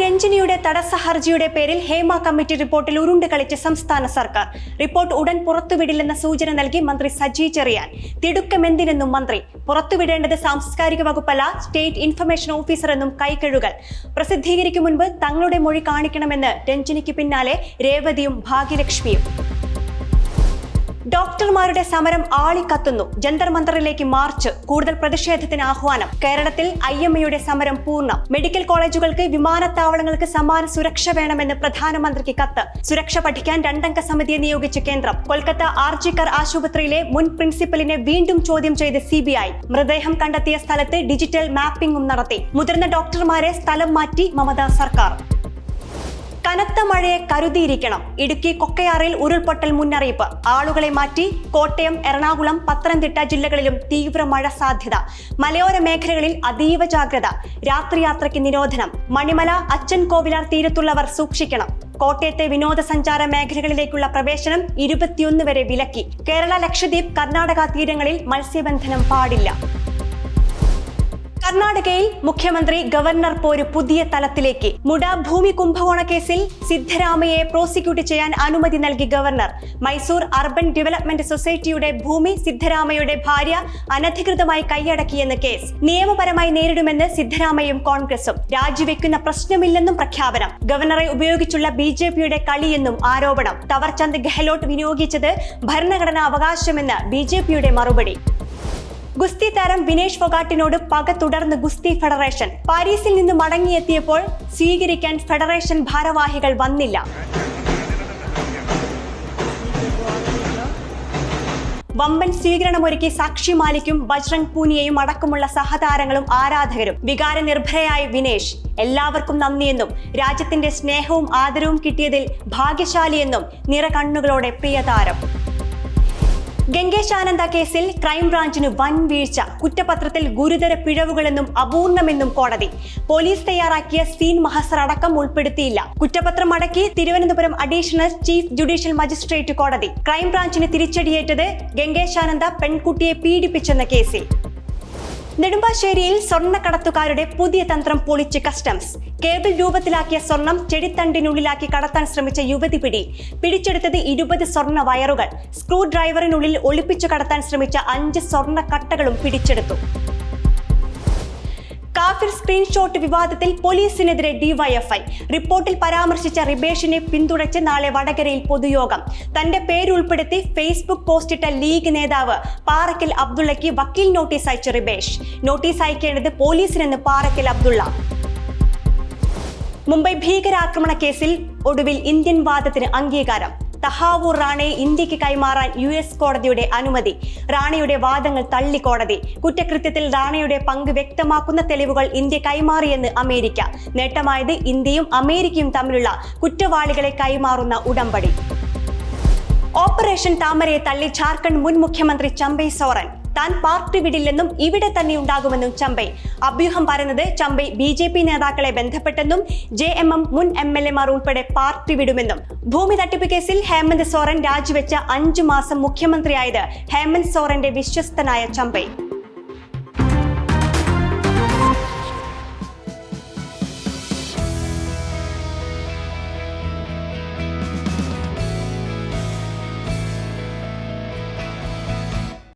രഞ്ജിനിയുടെ തടസ്സ ഹർജിയുടെ പേരിൽ ഹേമ കമ്മിറ്റി റിപ്പോർട്ടിൽ ഉരുണ്ട് കളിച്ച് സംസ്ഥാന സർക്കാർ. റിപ്പോർട്ട് ഉടൻ പുറത്തുവിടില്ലെന്ന സൂചന നൽകി മന്ത്രി സജി ചെറിയാൻ. തിടുക്കമെന്തിനെന്നും മന്ത്രി പുറത്തുവിടേണ്ടത് സാംസ്കാരിക വകുപ്പല്ല സ്റ്റേറ്റ് ഇൻഫർമേഷൻ ഓഫീസർ എന്നും കൈകഴുകൽ പ്രസിദ്ധീകരിക്കും മുൻപ് തങ്ങളുടെ മൊഴി കാണിക്കണമെന്ന് രഞ്ജിനിക്ക് പിന്നാലെ രേവതിയും ഭാഗ്യലക്ഷ്മിയും. ഡോക്ടർമാരുടെ സമരം ആളിക്കത്തുന്നു. ജന്തർ മന്ദറിലേക്ക് മാർച്ച് കൂടുതൽ പ്രതിഷേധത്തിന് ആഹ്വാനം. കേരളത്തിൽ ഐ എം എയുടെ സമരം പൂർണം. മെഡിക്കൽ കോളേജുകൾക്ക് വിമാനത്താവളങ്ങൾക്ക് സമാന സുരക്ഷ വേണമെന്ന് പ്രധാനമന്ത്രിക്ക് കത്ത്. സുരക്ഷ പഠിക്കാൻ രണ്ടംഗ സമിതിയെ നിയോഗിച്ച കേന്ദ്രം. കൊൽക്കത്ത ആർജിക്കർ ആശുപത്രിയിലെ മുൻ പ്രിൻസിപ്പലിനെ വീണ്ടും ചോദ്യം ചെയ്ത് സി മൃതദേഹം കണ്ടെത്തിയ സ്ഥലത്ത് ഡിജിറ്റൽ മാപ്പിംഗും നടത്തി. മുതിർന്ന ഡോക്ടർമാരെ സ്ഥലം മാറ്റി മമതാ സർക്കാർ. മഴയെ കരുതിയിരിക്കണം. ഇടുക്കി കൊക്കയാറിൽ ഉരുൾപൊട്ടൽ മുന്നറിയിപ്പ്. ആളുകളെ മാറ്റി കോട്ടയം എറണാകുളം പത്തനംതിട്ട ജില്ലകളിലും തീവ്ര മഴ സാധ്യത. മലയോര മേഖലകളിൽ അതീവ ജാഗ്രത. രാത്രിയാത്രയ്ക്ക് നിരോധനം. മണിമല അച്ഛൻ കോവിലാർ തീരത്തുള്ളവർ സൂക്ഷിക്കണം. കോട്ടയത്തെ വിനോദസഞ്ചാര മേഖലകളിലേക്കുള്ള പ്രവേശനം ഇരുപത്തിയൊന്ന് വരെ വിലക്കി. കേരള ലക്ഷദ്വീപ് കർണാടക തീരങ്ങളിൽ മത്സ്യബന്ധനം പാടില്ല. കർണാടകയിൽ മുഖ്യമന്ത്രി ഗവർണർ പോര് പുതിയ തലത്തിലേക്ക്. മുടാ ഭൂമി കുംഭകോണ കേസിൽ സിദ്ധരാമയെ പ്രോസിക്യൂട്ട് ചെയ്യാൻ അനുമതി നൽകി ഗവർണർ. മൈസൂർ അർബൻ ഡെവലപ്മെന്റ് സൊസൈറ്റിയുടെ ഭൂമി സിദ്ധരാമയുടെ ഭാര്യ അനധികൃതമായി കൈയടക്കിയെന്ന് കേസ്. നിയമപരമായി നേരിടുമെന്ന് സിദ്ധരാമയും കോൺഗ്രസും. രാജിവെക്കുന്ന പ്രശ്നമില്ലെന്നും പ്രഖ്യാപനം. ഗവർണറെ ഉപയോഗിച്ചുള്ള ബി ജെ പിയുടെ കളിയെന്നും ആരോപണം. തവർചന്ദ് ഗെഹ്ലോട്ട് വിനിയോഗിച്ചത് ഭരണഘടനാ അവകാശമെന്ന് ബി ജെ പിയുടെ മറുപടി. ഗുസ്തി താരം വിനേഷ് ഫൊഗാട്ടിനോട് പക തുടർന്ന് ഗുസ്തി ഫെഡറേഷൻ. പാരീസിൽ നിന്ന് മടങ്ങിയെത്തിയപ്പോൾ സ്വീകരിക്കാൻ ഫെഡറേഷൻ ഭാരവാഹികൾ വന്നില്ല. വമ്പൻ സ്വീകരണമൊരുക്കി സാക്ഷി മാലിക്കും ബജ്രംഗ് പൂനിയയും അടക്കമുള്ള സഹതാരങ്ങളും ആരാധകരും. വികാരനിർഭരയായ വിനേഷ്. എല്ലാവർക്കും നന്ദിയെന്നും രാജ്യത്തിന്റെ സ്നേഹവും ആദരവും കിട്ടിയതിൽ ഭാഗ്യശാലിയെന്നും നിറകണ്ണുകളോടെ പ്രിയതാരം. ഗംഗേശാനന്ദ കേസിൽ ക്രൈംബ്രാഞ്ചിന് വൻ വീഴ്ച. കുറ്റപത്രത്തിൽ ഗുരുതര പിഴവുകളെന്നും അപൂർണമെന്നും കോടതി. പോലീസ് തയ്യാറാക്കിയ സീൻ മഹസർ അടക്കം ഉൾപ്പെടുത്തിയില്ല. കുറ്റപത്രം അടക്കി Thiruvananthapuram additional chief judicial magistrate കോടതി. ക്രൈംബ്രാഞ്ചിന് തിരിച്ചടിയേറ്റത് ഗംഗേശാനന്ദ പെൺകുട്ടിയെ പീഡിപ്പിച്ചെന്ന കേസിൽ. നെടുമ്പാശ്ശേരിയിൽ സ്വർണക്കടത്തുകാരുടെ പുതിയ തന്ത്രം പൊളിച്ച് കസ്റ്റംസ്. കേബിൾ രൂപത്തിലാക്കിയ സ്വർണം ചെടിത്തണ്ടിനുള്ളിലാക്കി കടത്താൻ ശ്രമിച്ച യുവതി പിടി. പിടിച്ചെടുത്തത് ഇരുപത് സ്വർണ വയറുകൾ. സ്ക്രൂ ഡ്രൈവറിനുള്ളിൽ ഒളിപ്പിച്ചു കടത്താൻ ശ്രമിച്ച അഞ്ച് സ്വർണ കട്ടകളും പിടിച്ചെടുത്തു. കാഫിർ സ്ക്രീൻഷോട്ട് വിവാദത്തിൽ പോലീസിനെതിരെ ഡിവൈഎഫ്ഐ റിപ്പോർട്ടിൽ പരാമർശിച്ച റിബേഷിനെ പിന്തുണച്ച് നാളെ വടകരയിൽ പൊതുയോഗം. തന്റെ പേരുൾപ്പെടുത്തി ഫേസ്ബുക്ക് പോസ്റ്റിട്ട ലീഗ് നേതാവ് പാറക്കൽ അബ്ദുള്ളയ്ക്ക് വക്കീൽ നോട്ടീസ് അയച്ച റിബേഷ്. നോട്ടീസ് അയക്കേണ്ടത് പോലീസിനെന്ന് പാറക്കൽ അബ്ദുള്ള. മുംബൈ ഭീകരാക്രമണ കേസിൽ ഒടുവിൽ ഇന്ത്യൻ വാദത്തിന് അംഗീകാരം. തഹാവൂർ റാണയെ ഇന്ത്യയ്ക്ക് കൈമാറാൻ യു എസ് കോടതിയുടെ അനുമതി. റാണയുടെ വാദങ്ങൾ തള്ളി കോടതി. കുറ്റകൃത്യത്തിൽ റാണയുടെ പങ്ക് വ്യക്തമാക്കുന്ന തെളിവുകൾ ഇന്ത്യ കൈമാറിയെന്ന് അമേരിക്ക. നേട്ടമായത് ഇന്ത്യയും അമേരിക്കയും തമ്മിലുള്ള കുറ്റവാളികളെ കൈമാറുന്ന ഉടമ്പടി. ഓപ്പറേഷൻ താമരയെ തള്ളി ജാർഖണ്ഡ് മുൻ മുഖ്യമന്ത്രി ചമ്പൈ സോറൻ. താൻ പാർട്ടി വിടില്ലെന്നും ഇവിടെ തന്നെ ഉണ്ടാകുമെന്നും ചമ്പൈ. അഭ്യൂഹം പറയുന്നത് ചമ്പൈ ബി ജെ പി നേതാക്കളെ ബന്ധപ്പെട്ടെന്നും ജെ എം എം മുൻ എം എൽ എമാർ ഉൾപ്പെടെ പാർട്ടി വിടുമെന്നും. ഭൂമി തട്ടിപ്പ് കേസിൽ ഹേമന്ത് സോറൻ രാജിവെച്ച അഞ്ചു മാസം മുഖ്യമന്ത്രിയായത് ഹേമന്ത് സോറന്റെ വിശ്വസ്തനായ ചമ്പൈ.